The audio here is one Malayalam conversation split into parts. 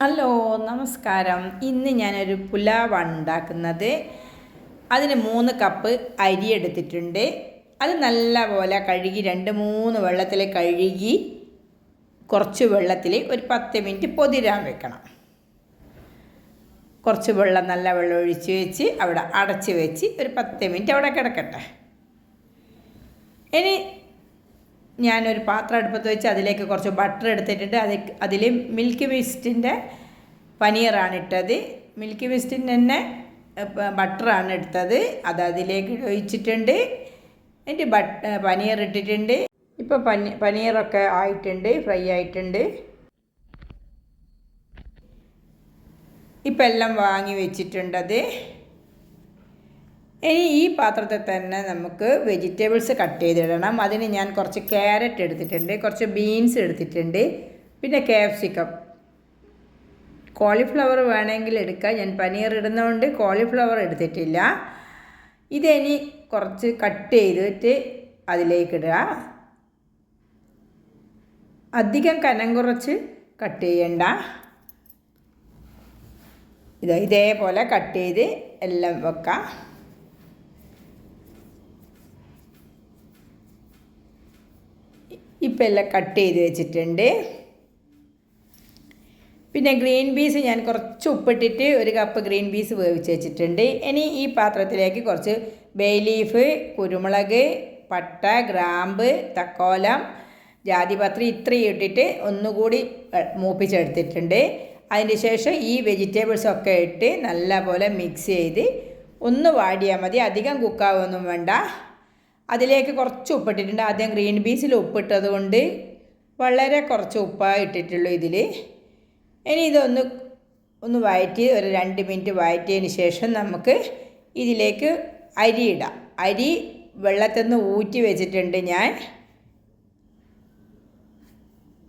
ഹലോ നമസ്കാരം. ഇന്ന് ഞാനൊരു പുലാവാണ് ഉണ്ടാക്കുന്നത്. അതിന് മൂന്ന് കപ്പ് അരി എടുത്തിട്ടുണ്ട്. അത് നല്ല പോലെ കഴുകി രണ്ട് മൂന്ന് വെള്ളത്തിൽ കഴുകി കുറച്ച് വെള്ളത്തിൽ ഒരു പത്ത് മിനിറ്റ് പൊതിരാൻ വെക്കണം. കുറച്ച് വെള്ളം നല്ല വെള്ളം ഒഴിച്ച് വെച്ച് അവിടെ അടച്ച് വെച്ച് ഒരു പത്ത് മിനിറ്റ് അവിടെ കിടക്കട്ടെ. ഇനി ഞാനൊരു പാത്രം അടുപ്പത്ത് വെച്ച് അതിലേക്ക് കുറച്ച് ബട്ടർ എടുത്തിട്ടുണ്ട് അത് അതിൽ മിൽക്ക് മിസ്റ്റിന്റെ പനീറാണ് ഇട്ടത്. മിൽക്ക് മിസ്റ്റിന്റെ തന്നെ ബട്ടറാണ് എടുത്തത്. അത് അതിലേക്ക് ഒഴിച്ചിട്ടുണ്ട്. എന്നിട്ട് ബട്ട് പനീർ ഇട്ടിട്ടുണ്ട്. ഇപ്പോൾ പനി പനീറൊക്കെ ആയിട്ടുണ്ട് ഫ്രൈ ആയിട്ടുണ്ട്. ഇപ്പം എല്ലാം വാങ്ങി വെച്ചിട്ടുണ്ടത്. ഇനി ഈ പാത്രത്തിൽ തന്നെ നമുക്ക് വെജിറ്റബിൾസ് കട്ട് ചെയ്തിടണം. അതിന് ഞാൻ കുറച്ച് ക്യാരറ്റ് എടുത്തിട്ടുണ്ട് കുറച്ച് ബീൻസ് എടുത്തിട്ടുണ്ട് പിന്നെ ക്യാപ്സിക്കം കോളിഫ്ലവർ വേണമെങ്കിൽ എടുക്കാം. ഞാൻ പനീർ ഇടുന്നതുകൊണ്ട് കോളിഫ്ലവർ എടുത്തിട്ടില്ല. ഇതിനി കുറച്ച് കട്ട് ചെയ്തിട്ട് അതിലേക്ക് ഇടുക. അധികം കനം കുറച്ച് കട്ട് ചെയ്യണ്ട. ഇത് ഇതേപോലെ കട്ട് ചെയ്ത് എല്ലാം വെക്കാം. ഇപ്പം എല്ലാം കട്ട് ചെയ്ത് വെച്ചിട്ടുണ്ട്. പിന്നെ ഗ്രീൻ പീസ് ഞാൻ കുറച്ച് ഉപ്പിട്ടിട്ട് ഒരു കപ്പ് ഗ്രീൻ പീസ് വേവിച്ച് വെച്ചിട്ടുണ്ട്. ഇനി ഈ പാത്രത്തിലേക്ക് കുറച്ച് ബേ ലീഫ് കുരുമുളക് പട്ട ഗ്രാമ്പ് തക്കോലം ജാതിപത്രി ഇത്രയും ഇട്ടിട്ട് ഒന്നുകൂടി മൂപ്പിച്ചെടുത്തിട്ടുണ്ട്. അതിന് ശേഷം ഈ വെജിറ്റബിൾസൊക്കെ ഇട്ട് നല്ലപോലെ മിക്സ് ചെയ്ത് ഒന്ന് വാടിയാൽ മതി. അധികം കുക്കാവൊന്നും വേണ്ട. അതിലേക്ക് കുറച്ച് ഉപ്പിട്ടിട്ടുണ്ട്. ആദ്യം ഗ്രീൻ പീസിൽ ഉപ്പിട്ടത് കൊണ്ട് വളരെ കുറച്ച് ഉപ്പാണ് ഇട്ടിട്ടുള്ളൂ ഇതിൽ ഇനി ഇതൊന്ന് ഒന്ന് വഴറ്റി ഒരു രണ്ട് മിനിറ്റ് വഴറ്റിയതിന് ശേഷം നമുക്ക് ഇതിലേക്ക് അരി ഇടാം. അരി വെള്ളത്തിൽ നിന്ന് ഊറ്റി വെച്ചിട്ടുണ്ട് ഞാൻ.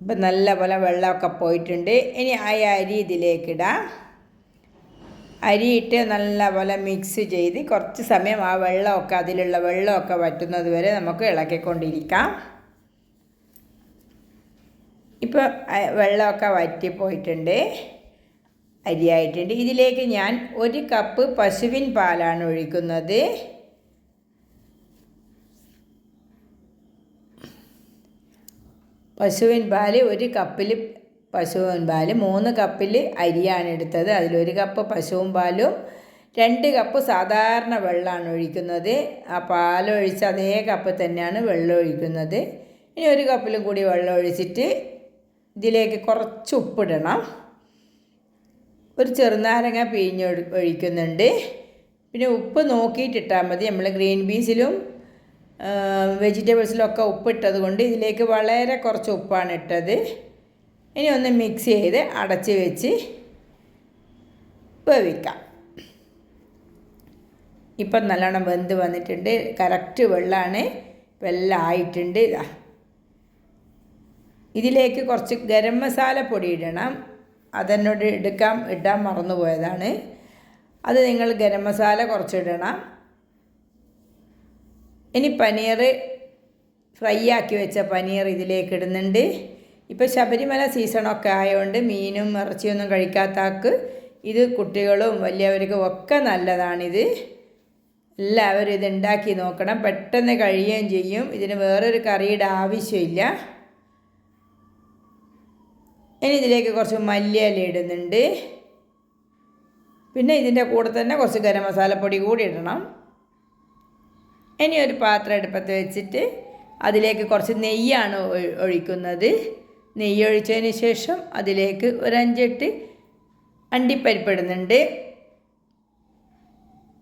ഇപ്പം നല്ല പോലെ വെള്ളമൊക്കെ പോയിട്ടുണ്ട്. ഇനി ആ അരി ഇതിലേക്കിടാം അരിയിട്ട് നല്ല പോലെ മിക്സ് ചെയ്ത് കുറച്ച് സമയം ആ വെള്ളമൊക്കെ അതിലുള്ള വെള്ളമൊക്കെ വറ്റുന്നത് വരെ നമുക്ക് ഇളക്കിക്കൊണ്ടിരിക്കാം. ഇപ്പോൾ വെള്ളമൊക്കെ വറ്റിപ്പോയിട്ടുണ്ട്. അരിയായിട്ടുണ്ട്. ഇതിലേക്ക് ഞാൻ ഒരു കപ്പ് പശുവിൻ പാലാണ് ഒഴിക്കുന്നത്. പശുവിൻ പാൽ ഒരു കപ്പിൽ പശുവിൻ പാൽ മൂന്ന് കപ്പിൽ അരിയാണ് എടുത്തത്. അതിലൊരു കപ്പ് പശുവും പാലും രണ്ട് കപ്പ് സാധാരണ വെള്ളമാണ് ഒഴിക്കുന്നത്. ആ പാലൊഴിച്ച് അതേ കപ്പ് തന്നെയാണ് വെള്ളം ഒഴിക്കുന്നത്. ഇനി ഒരു കപ്പിലും കൂടി വെള്ളം ഒഴിച്ചിട്ട് ഇതിലേക്ക് കുറച്ച് ഉപ്പിടണം. ഒരു ചെറുനാരങ്ങ പിഴിഞ്ഞ് ഒഴിക്കുന്നുണ്ട്. പിന്നെ ഉപ്പ് നോക്കിയിട്ടിട്ടാൽ മതി. നമ്മൾ ഗ്രീൻ വെജിറ്റബിൾസിലും ഒക്കെ ഉപ്പിട്ടത് കൊണ്ട് ഇതിലേക്ക് വളരെ കുറച്ച് ഉപ്പാണ് ഇട്ടത്. ഇനി ഒന്ന് മിക്സ് ചെയ്ത് അടച്ച് വെച്ച് വേവിക്കാം. ഇപ്പം നല്ലോണം വെന്ത് വന്നിട്ടുണ്ട്. കറക്റ്റ് വെള്ളമാണ്. വെള്ളം ആയിട്ടുണ്ട്. ഇതാ. ഇതിലേക്ക് കുറച്ച് ഗരം മസാല പൊടി ഇടണം. അതെന്നോട് എടുക്കാൻ ഇടാൻ മറന്നുപോയതാണ് അത് നിങ്ങൾ ഗരം മസാല കുറച്ചിടണം ഇനി പനീർ ഫ്രൈ ആക്കി വെച്ച പനീർ ഇതിലേക്ക് ഇടുന്നുണ്ട്. ഇപ്പോൾ ശബരിമല സീസണൊക്കെ ആയതുകൊണ്ട് മീനും ഇറച്ചിയൊന്നും കഴിക്കാത്താക്ക് ഇത് കുട്ടികളും വലിയവർക്കും ഒക്കെ നല്ലതാണിത്. എല്ലാവരും ഇത് ഉണ്ടാക്കി നോക്കണം. പെട്ടെന്ന് കഴിയുകയും ചെയ്യും. ഇതിന് വേറൊരു കറിയുടെ ആവശ്യമില്ല. ഇനി ഇതിലേക്ക് കുറച്ച് മല്ലിയില ഇടുന്നുണ്ട്. പിന്നെ ഇതിന്റെ കൂടെ തന്നെ കുറച്ച് ഗരം മസാലപ്പൊടി കൂടി ഇടണം. ഇനി ഒരു പാത്രം അടുപ്പത്ത് വെച്ചിട്ട് അതിലേക്ക് കുറച്ച് നെയ്യാണ് ഒഴിക്കുന്നത്. നെയ്യ് ഒഴിച്ചതിന് ശേഷം അതിലേക്ക് ഒരഞ്ചെട്ട് അണ്ടിപ്പരിപ്പിടുന്നുണ്ട്.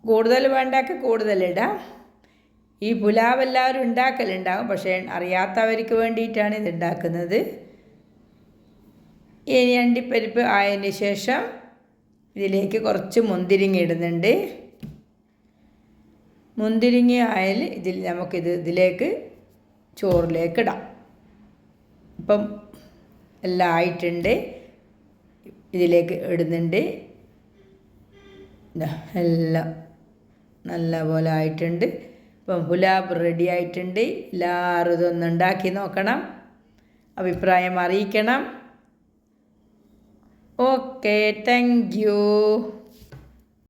കൂടുതൽ വേണ്ടാക്ക് കൂടുതലിടാം ഈ പുലാവ് എല്ലാവരും ഉണ്ടാക്കലുണ്ടാകും പക്ഷേ അറിയാത്തവർക്ക് വേണ്ടിയിട്ടാണ് ഇത് ഉണ്ടാക്കുന്നത്. ഇനി അണ്ടിപ്പരിപ്പ് ആയതിന് ശേഷം ഇതിലേക്ക് കുറച്ച് മുന്തിരിങ്ങ ഇടുന്നുണ്ട്. മുന്തിരിങ്ങ ആയാൽ ഇതിൽ നമുക്കിത് ഇതിലേക്ക് ചോറിലേക്ക് ഇടാം. ഇപ്പം എല്ലാം ആയിട്ടുണ്ട്. ഇതിലേക്ക് ഇടുന്നുണ്ട്. എല്ലാം നല്ല പോലെ ആയിട്ടുണ്ട്. ഇപ്പം ഗുലാബ് റെഡി ആയിട്ടുണ്ട്. എല്ലാവരും ഇതൊന്ന് ഉണ്ടാക്കി നോക്കണം. അഭിപ്രായം അറിയിക്കണം. Okay thank you